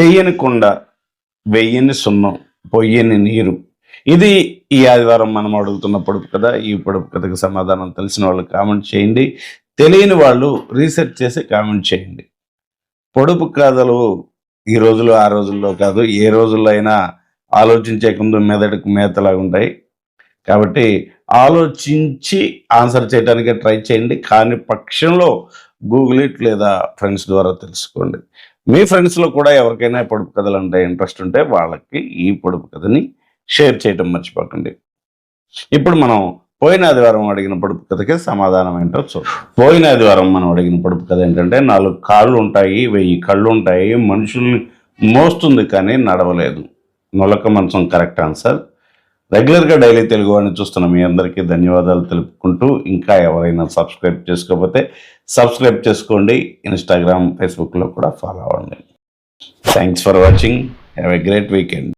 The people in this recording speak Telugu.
చెయ్యని కుండ వెయ్యని సున్నం పొయ్యని నీరు. ఇది ఈ ఆదివారం మనం అడుగుతున్న పొడుపు కథ. ఈ పొడుపు కథకు సమాధానం తెలిసిన వాళ్ళు కామెంట్ చేయండి. తెలియని వాళ్ళు రీసెర్చ్ చేసి కామెంట్ చేయండి. పొడుపు కథలు ఈ రోజులో ఆ రోజుల్లో కాదు ఏ రోజుల్లో అయినా ఆలోచించే ముందు మెదడుకు మేతలాగా ఉంటాయి. కాబట్టి ఆలోచించి ఆన్సర్ చేయడానికి ట్రై చేయండి. కానీ పక్షంలో గూగుల్ ఇట్ లేదా ఫ్రెండ్స్ ద్వారా తెలుసుకోండి. మీ ఫ్రెండ్స్లో కూడా ఎవరికైనా పొడుపు కథలు అంటే ఇంట్రెస్ట్ ఉంటే వాళ్ళకి ఈ పొడుపు కథని షేర్ చేయటం మర్చిపోకండి. ఇప్పుడు మనం పోయిన ఆదివారం అడిగిన పొడుపు కథకి సమాధానం ఏంటో చూద్దాం. పోయిన ఆదివారం మనం అడిగిన పొడుపు కథ ఏంటంటే నాలుగు కాళ్ళు ఉంటాయి వెయ్యి కళ్ళు ఉంటాయి మనుషుల్ని మోస్తుంది కానీ నడవలేదు. నొలక మంచం కరెక్ట్ ఆన్సర్ రెగ్యులర్గా డైలీ తెలుగు వాడిని చూస్తున్న మీ అందరికీ ధన్యవాదాలు తెలుపుకుంటూ ఇంకా ఎవరైనా సబ్స్క్రైబ్ చేసుకోకపోతే సబ్స్క్రైబ్ చేసుకోండి. ఇన్స్టాగ్రామ్ ఫేస్బుక్లో కూడా ఫాలో అవ్వండి. Thanks for watching. Have a great weekend.